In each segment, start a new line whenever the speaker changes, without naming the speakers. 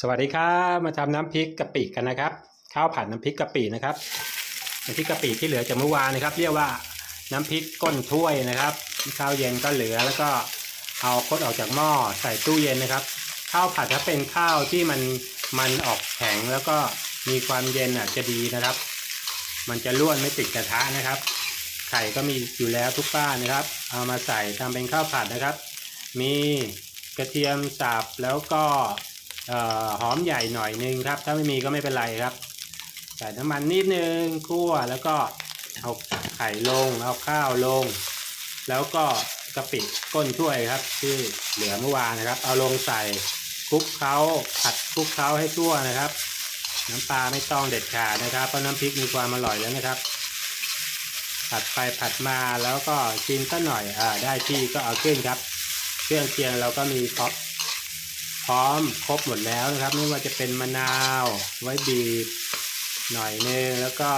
สวัสดีครับมาทำน้ำพริกกะปิกันนะครับ ข้าวผัดน้ำพริกกะปินะครับน้ำพริกกะปิที่เหลือจากเมื่อวานนะครับ เรียกว่าน้ำพริกก้นถ้วยนะครับข้าวเย็นก็เหลือแล้วก็เอาคดออกจากหม้อใส่ตู้เย็นนะครับ ข้าวผัดถ้าเป็นข้าวที่มันมันออกแข็งแล้วก็มีความเย็นอะจะดีนะครับ มันจะร่วนไม่ติดกระทะนะครับ ไข่ก็มีอยู่แล้วทุกบ้านนะครับ เอามาใส่ทำเป็นข้าวผัดนะครับ มีกระเทียมสับแล้วก็ หอมใหญ่หน่อยนึงครับ ถ้าไม่มีก็ไม่เป็นไรครับ ใส่น้ำมันนิดนึงคั่วแล้วก็เอาไข่ลงเอาข้าวลง แล้วก็กะปิก้นถ้วยครับ ที่เหลือเมื่อวานนะครับ เอาลงใส่คลุกเคล้าผัดคลุกเคล้าให้ทั่วนะครับ น้ำปลาไม่ต้องเด็ดขาดนะครับเพราะน้ำพริกมีความอร่อยแล้วนะครับ ผัดไปผัดมาแล้วก็ชิมสักหน่อยอ่าได้ที่ก็เอาขึ้นครับ เครื่องเคียงเราก็มีครบ พร้อมครบหมดแล้วนะครับ ไม่ว่าจะเป็นมะนาวไว้บีบหน่อยนึงแล้วก็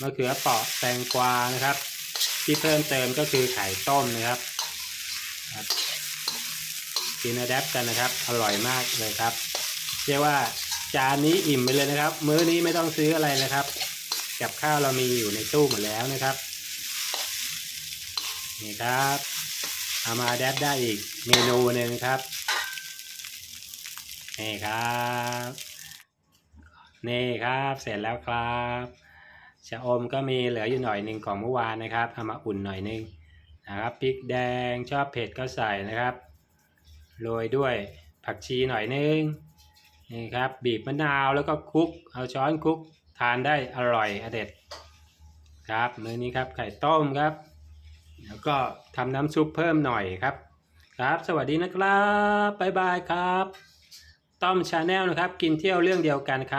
มะเขือเปราะแตงกวานะครับ ที่เพิ่มเติมก็คือไข่ต้มนะครับกินอะแดปกันนะครับ อร่อยมากเลยครับ เรียกว่าจานนี้อิ่มไปเลยนะครับ มื้อนี้ไม่ต้องซื้ออะไรเลยครับ กับข้าวเรามีอยู่ในตู้หมดแล้วนะครับ นี่ครับเอามาแดบได้อีกเมนูหนึ่งครับ นี่ครับ นี่ครับเสร็จแล้วครับชะอมก็มีเหลืออยู่หน่อยหนึ่งของเมื่อวานนะครับเอามาอุ่นหน่อยหนึงนะครับพริกแดงชอบเผ็ดก็ใส่นะครับโรยด้วยผักชีหน่อยนึงนี่ครับบีบมะนาวแล้วก็คลุก เอาช้อนคลุกทานได้อร่อยอเด็ดครับมื้อนี้ครับไข่ต้มครับ แล้วก็ทำน้ำซุปเพิ่มหน่อยครับ ครับ สวัสดีนะครับบ๊ายบายครับ ต้อมชาแนลนะครับ กินเที่ยวเรื่องเดียวกันครับ